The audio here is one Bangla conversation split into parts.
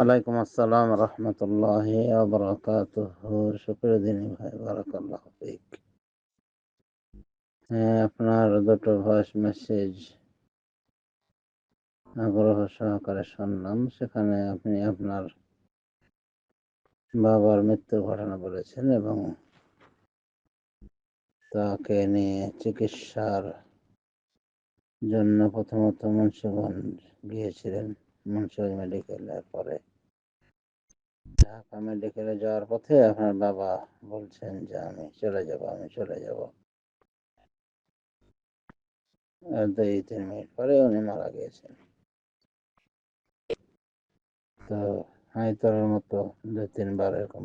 ওয়ালাইকুম আসসালাম রহমতুল্লাহ বরকাত শুক্র দিনী ভাই, বারাকাল্লাহ হ্যাঁ আপনার দুটো ভয়েস মেসেজ আগ্রহ সহকারে শুনলাম। সেখানে আপনি আপনার বাবার মৃত্যুর ঘটনা বলেছেন এবং তাকে নিয়ে চিকিৎসার জন্য প্রথমত মুন্সিগঞ্জ গিয়েছিলেন, মুন্সিগঞ্জ মেডিকেলের পরে। ঢাকা মেডিকেলে যাওয়ার পথে আপনার বাবা বলছেন যে আমি চলে যাব, আমি চলে যাব। দুই তিন মিনিট পরে উনি মারা গিয়েছেন। তো হাইতরের মতো দুই তিনবার এরকম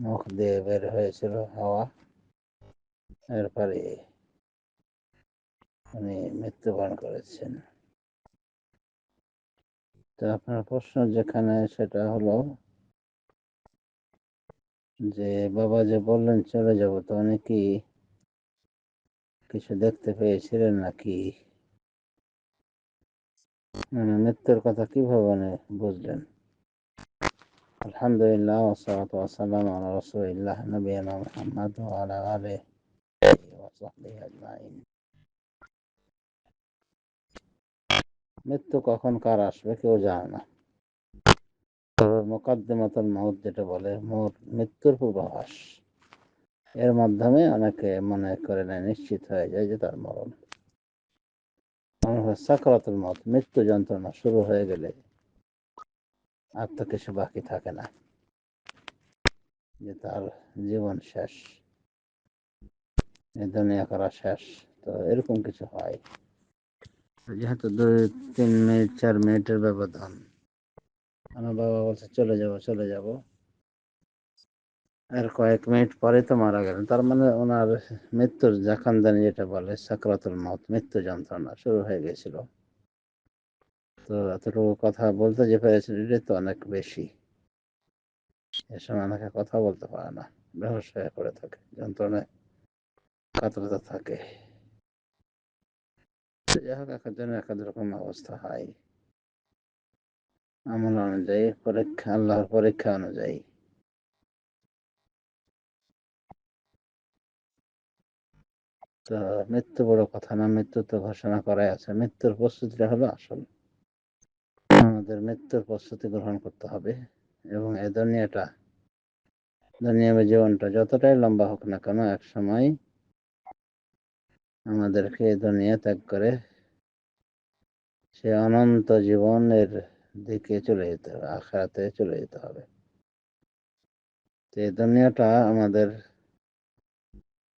মুখ দিয়ে বের হয়েছিল হাওয়া। এরপরে উনি মৃত্যুবরণ করেছেন। তো আপনার প্রশ্ন যেখানে সেটা হলো যে, বাবা যে বললেন, চলে যাব। তো উনি কি কিছু দেখতে পেয়েছিলেন নাকি? মানে মৃত্যুর কথা কীভাবে বুঝলেন? আলহামদুলিল্লাহ মুহাম্মদ মৃত্যু কখন কার আসবে কেউ জানে না। তবে মোকাদ্দিমাতুল মৌত যেটা বলে মোর মৃত্যুর পূর্বাভাস এর মাধ্যমে অনেকে মনে করে নেয়, নিশ্চিত হয়ে যায় যে তার মরণ। সাকরাতুল মত মৃত্যু যন্ত্রণা শুরু হয়ে গেলে আর তো কিছু বাকি থাকে না। যে তার জীবন শেষ এই দুনিয়া করা শেষ, তো এরকম কিছু হয়। যেহেতু দুই তিন মিনিট, চার মিনিটের ব্যবধান। আমার বাবা বলছে, চলে যাব চলে যাব। আর কয়েক মিনিট পরে তো মারা গেলেন। তার মানে ওনার মৃত্যুর জাকান্দানি যেটা বলে, সাকরাতুল মত মৃত্যু যন্ত্রণা শুরু হয়ে গেছিল। তো এতটুকু কথা বলতে যে পেরেছিল এটা তো অনেক বেশি। এ সময় অনেকে কথা বলতে পারে না। হয়ে পড়ে থাকে, যন্ত্রণায় কাতরতা থাকে। মৃত্যু বড় কথা না, মৃত্যু তো ঘোষণা করাই আছে। মৃত্যুর প্রস্তুতিটা হলো আসল। আমাদের মৃত্যুর প্রস্তুতি গ্রহণ করতে হবে এবং এই দুনিয়াটা দুনিয়াবী জীবনটা যতটাই লম্বা হোক না কেন এক সময় আমাদেরকে দুনিয়া ত্যাগ করে সে অনন্ত জীবনের দিকে চলে যেতে হবে আখড়াতে চলে যেতে হবে। তো এই দুনিয়াটা আমাদের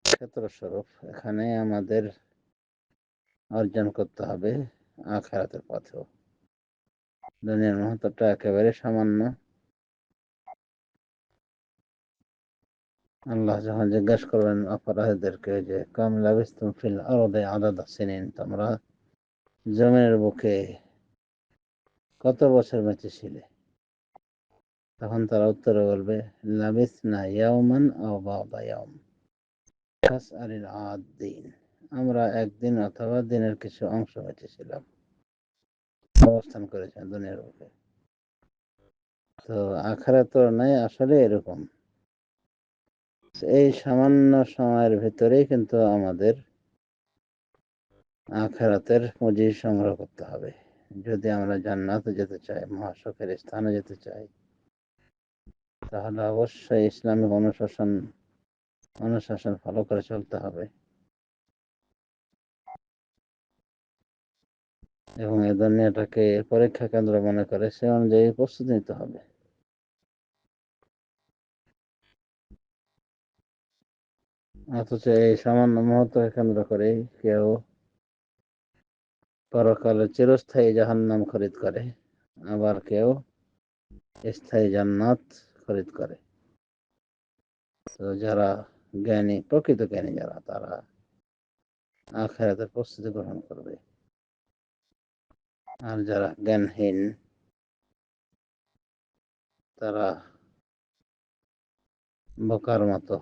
ক্ষেত্রস্বরূপ, এখানে আমাদের অর্জন করতে হবে আখেরাতের পথেও। দুনিয়ার মহত্বটা একেবারে সামান্য। আল্লাহ যখন জিজ্ঞাসা করবেন অপরাধীদেরকে যে, কাম লাবিস্তুম ফিল আরদে আদাদ সিনিন? তোমরা জমিনের বুকে কত বছর বেঁচে ছিলে তখন তারা উত্তরে বলবে লাবিস না ইয়াউমান আও বাদা ইয়াউম খাস আলিল আদ দিন আমরা একদিন অথবা দিনের কিছু অংশ বেঁচেছিলাম। অবস্থান করেছেন দুনিয়ার বুকে। তো আখারা তো নাই আসলে এরকম। এই সামান্য সময়ের ভিতরেই কিন্তু আমাদের আখেরাতের পুঁজি সংগ্রহ করতে হবে। যদি আমরা জান্নাতে যেতে চাই মহাশখের স্থানে যেতে চাই, তাহলে অবশ্যই ইসলামিক অনুশাসন অনুশাসন ফলো করে চলতে হবে। এবং এই দুনিয়াটাকে পরীক্ষা কেন্দ্র মনে করে সে অনুযায়ী প্রস্তুতি নিতে হবে। অথচ এই সামান্য মুহূর্তকে কেন্দ্র করে কেউ পরকালে চিরস্থায়ী জাহান্নাম খরিদ করে, আবার কেউ স্থায়ী জান্নাত খরিদ করে। তো যারা জ্ঞানী, প্রকৃত জ্ঞানী যারা, তারা আখেরাতের প্রস্তুতি গ্রহণ করবে। আর যারা জ্ঞানহীন, তারা বোকার মতো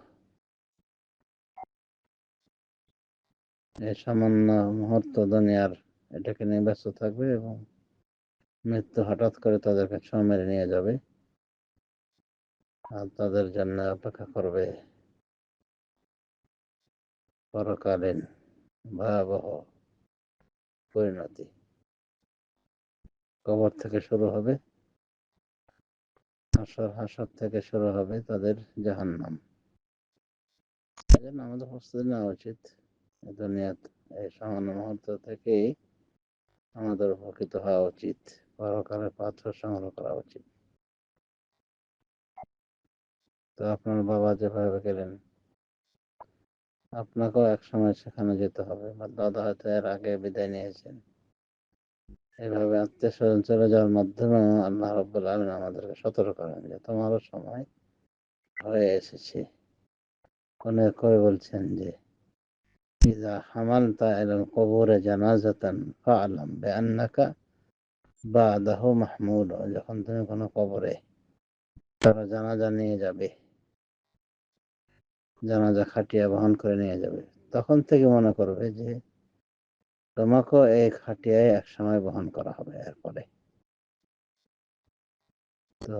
এই সামান্য মুহূর্ত দুনিয়ার এটাকে নিয়ে ব্যস্ত থাকবে এবং মৃত্যু হঠাৎ করে তাদেরকে মেরে নিয়ে যাবে। আর তাদের জন্য অপেক্ষা করবে পরকালীন ভয়াবহ পরিণতি। কবর থেকে শুরু হবে, হাসর হাসর থেকে শুরু হবে তাদের জাহান্নাম। আমাদের প্রস্তুতি নেওয়া উচিত। এই এই সামান্য মুহূর্ত থেকেই আমাদের উপকৃত হওয়া উচিত। পরকালে পাত্র সংগ্রহ করা উচিত। তো আপনার বাবা যেভাবে গেলেন, আপনাকেও এক সময় সেখানে যেতে হবে। বা দাদা হয়তো এর আগে বিদায় নিয়েছেন। এভাবে আত্মীয় স্বজন চলে যাওয়ার মাধ্যমে আল্লাহ রব্বুল আলম আমাদেরকে সতর্ক করেন যে, তোমারও সময় হয়ে এসেছে। কোনে কই বলছেন যে ইজা হামালতা ইলাল কবরে জানাজাতান ফাআলাম বিআন্নাকা বাদাহু মাহমুদ যখন তুমি কোনো কবরে তারা জানাজা নিয়ে যাবে, জানাজা খাটিয়া বহন করে নিয়ে যাবে, তখন থেকে মনে করবে যে তোমাকেও এই খাটিয়ায় এক সময় বহন করা হবে এরপরে। তো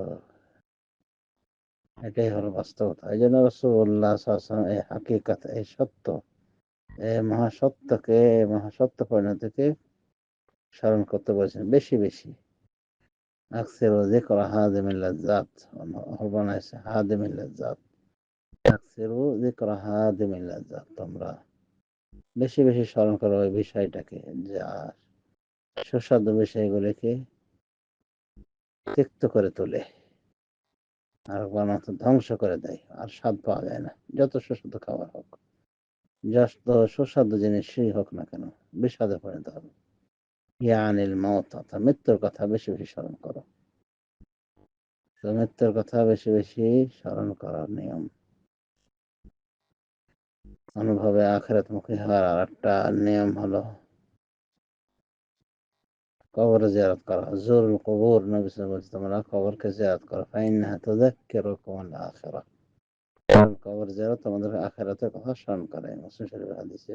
এটাই হলো বাস্তবতা। এই জন্য রসুল্লাহ এই হাকিকাত, এই সত্য মহাসত্যকে, মহাসত্য পরিণতিকে স্মরণ করতে বলছেন। বেশি বেশি। আকসের জিকর হাদিমিল্লাজাত বানাইছে হাদিমিল্লাজাত আকসের জিকর হাদিমিল্লাজাত তোমরা। বেশি বেশি স্মরণ করো ওই বিষয়টাকে। যা সুস্বাদু বিষয়গুলিকে তিক্ত করে তোলে। আর বানাতে ধ্বংস করে দেয়। আর স্বাদ পাওয়া যায় না। যত সুস্বাদু খাবার হোক। যত সুস্বাদু জিনিসই হোক না কেন বিষাদে পরিণত হবে ইয়ানিল মত অর্থাৎ মৃত্যুর কথা বেশি বেশি স্মরণ করো তো মৃত্যুর কথা বেশি বেশি স্মরণ করার নিয়ম অনুভবে আখেরাত মুখী হওয়ার আর একটা নিয়ম হলো কবর জিয়ারত করা জোর কবর নবী বলছে তোমরা কবরকে জিয়ারত করো ফাইন্নাহা তুযাক্কিরুকুম আল আখিরা কারণ কবর জিয়ারত তোমাদের আখিরাতের কথা স্মরণ করে মুসলিম শরীফ হাদিসে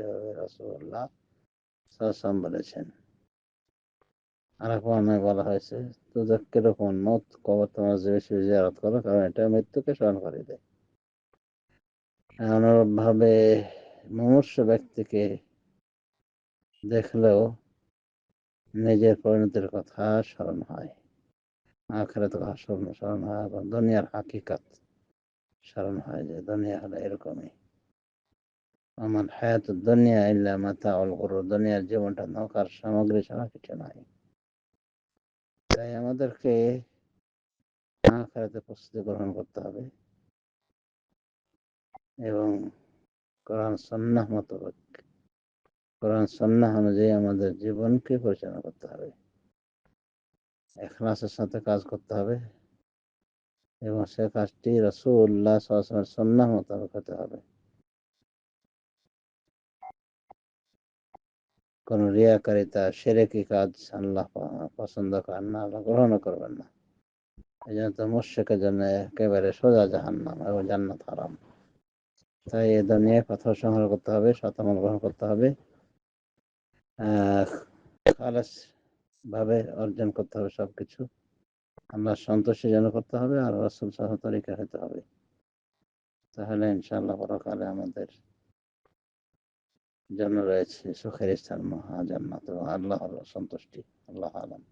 বলেছেন। আর বলা হয়েছে তুযাক্কিরুকুম মত কবর তোমরা যে বেশি করো কারণ এটা মৃত্যুকে স্মরণ করে দেয়। অনুরূপভাবে মুমূর্ষ ব্যক্তিকে দেখলেও নিজের পরিণতির কথা স্মরণ হয়। আখেরাত কথা স্মরণ স্মরণ হয় এবং দুনিয়ার হাকিকাত। স্মরণ হয় যে দুনিয়া হলো এরকমই। আমার হায়াত দুনিয়া ইল্লা মাতা অল গরু দুনিয়ার জীবনটা নৌকার সামগ্রী ছাড়া কিছু নাই। তাই আমাদেরকে আখেরাতে প্রস্তুতি গ্রহণ করতে হবে। এবং কোরআন সন্ন্যাহ মোতাবেক, কোরআন সন্ন্যাহ অনুযায়ী আমাদের জীবনকে পরিচালনা করতে হবে। এখলাসের সাথে কাজ করতে হবে। এবং সে কাজটি রসুল্লাহ সন্ন্যাহ মোতাবেক হতে হবে। কোন রিয়াকারিতা, সেরেকি কাজ আল্লাহ পছন্দ করেন না, আল্লাহ গ্রহণ করবেন না। এই জন্য তো মুর্শেকের জন্য একেবারে সোজা জাহান্নাম এবং জান্নাত হারাম। তাই এ দুনিয়ায় পাথর সংগ্রহ করতে হবে, শতমল গ্রহণ করতে হবে। আহ, খালাস ভাবে অর্জন করতে হবে সবকিছু। আল্লাহ সন্তোষে যেন করতে হবে আর রসুল সহ তরিকা হতে হবে। তাহলে ইনশাল্লাহ পরকালে আমাদের জন্য রয়েছে সুখের স্থান মহাজান্নাত আল্লাহর সন্তুষ্টি, আল্লাহ আলম।